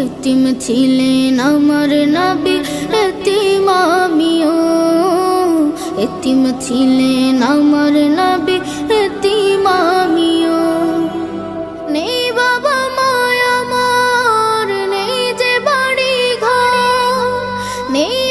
এতিম ছিলেন আমার নবী, এতিম আমিও। এতিম ছিলেন আমার নবী, এতিম মামিও নেই বাবা নেই যে বাড়ি নেই